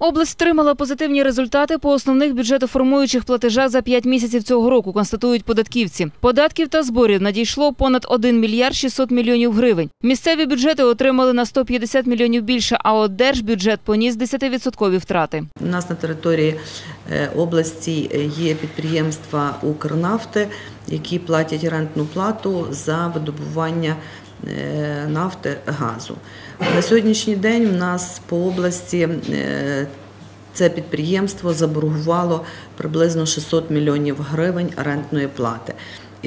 Область втримала позитивні результати по основних бюджетоформуючих платежах за 5 місяців цього року, констатують податківці. Податків та зборів надійшло понад 1 мільярд 600 мільйонів гривень. Місцеві бюджети отримали на 150 мільйонів більше, а от держбюджет поніс 10% втрати. У нас на території е, області е, є підприємства Укрнафти, які платять рентну плату за видобування нафти газу. На сьогоднішній день у нас по області е, це підприємство заборгувало приблизно 600 мільйонів гривень рентної плати.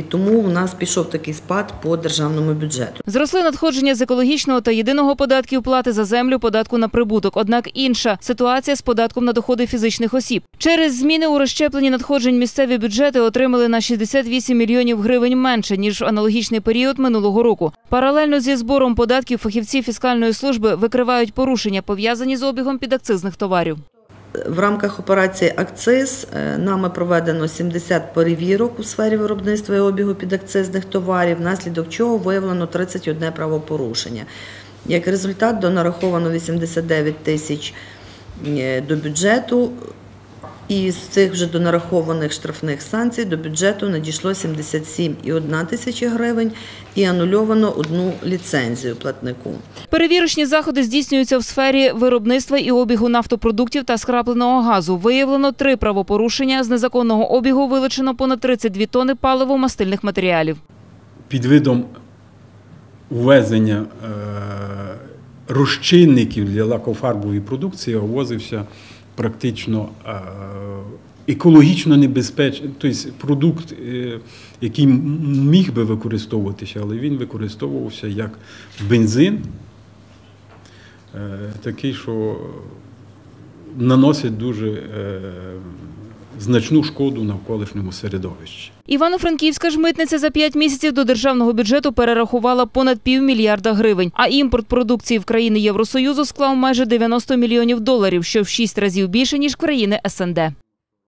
І тому у нас пішов такий спад по державному бюджету. Зросли надходження з екологічного та єдиного податків плати за землю, податку на прибуток. Однак інша ситуація з податком на доходи фізичних осіб. Через зміни у розщепленні надходжень місцеві бюджети отримали на 68 мільйонів гривень менше ніж в аналогічний період минулого року. Паралельно зі збором податків фахівці фіскальної служби викривають порушення пов'язані з обігом підакцизних товарів. В рамках операції Акциз е, нами проведено 70 перевірок у сфері виробництва і обігу підакцизних товарів, внаслідок чого виявлено 31 правопорушення. Як результат, донараховано 89 тисяч е, до бюджету. І з цих вже донарахованих штрафних санкцій до бюджету надійшло 77,1 тисячі гривень і анульовано одну ліцензію платнику. Перевірочні заходи здійснюються в сфері виробництва і обігу нафтопродуктів та скрапленого газу. Виявлено три правопорушення. З незаконного обігу вилучено понад 32 тони паливо-мастильних матеріалів. під видом ввезення е, розчинників для лакофарбової продукції ввозився практично е, екологічно небезпечний, тобто продукт, е, який міг би використовуватися, але він використовувався як бензин, е, такий, що наносить дуже значну шкоду навколишньому середовищі. Івано-Франківська ж митниця за п'ять місяців до державного бюджету перерахувала понад півмільярда гривень, а імпорт продукції в країни Євросоюзу склав майже 90 мільйонів доларів, що в шість разів більше ніж країни СНД.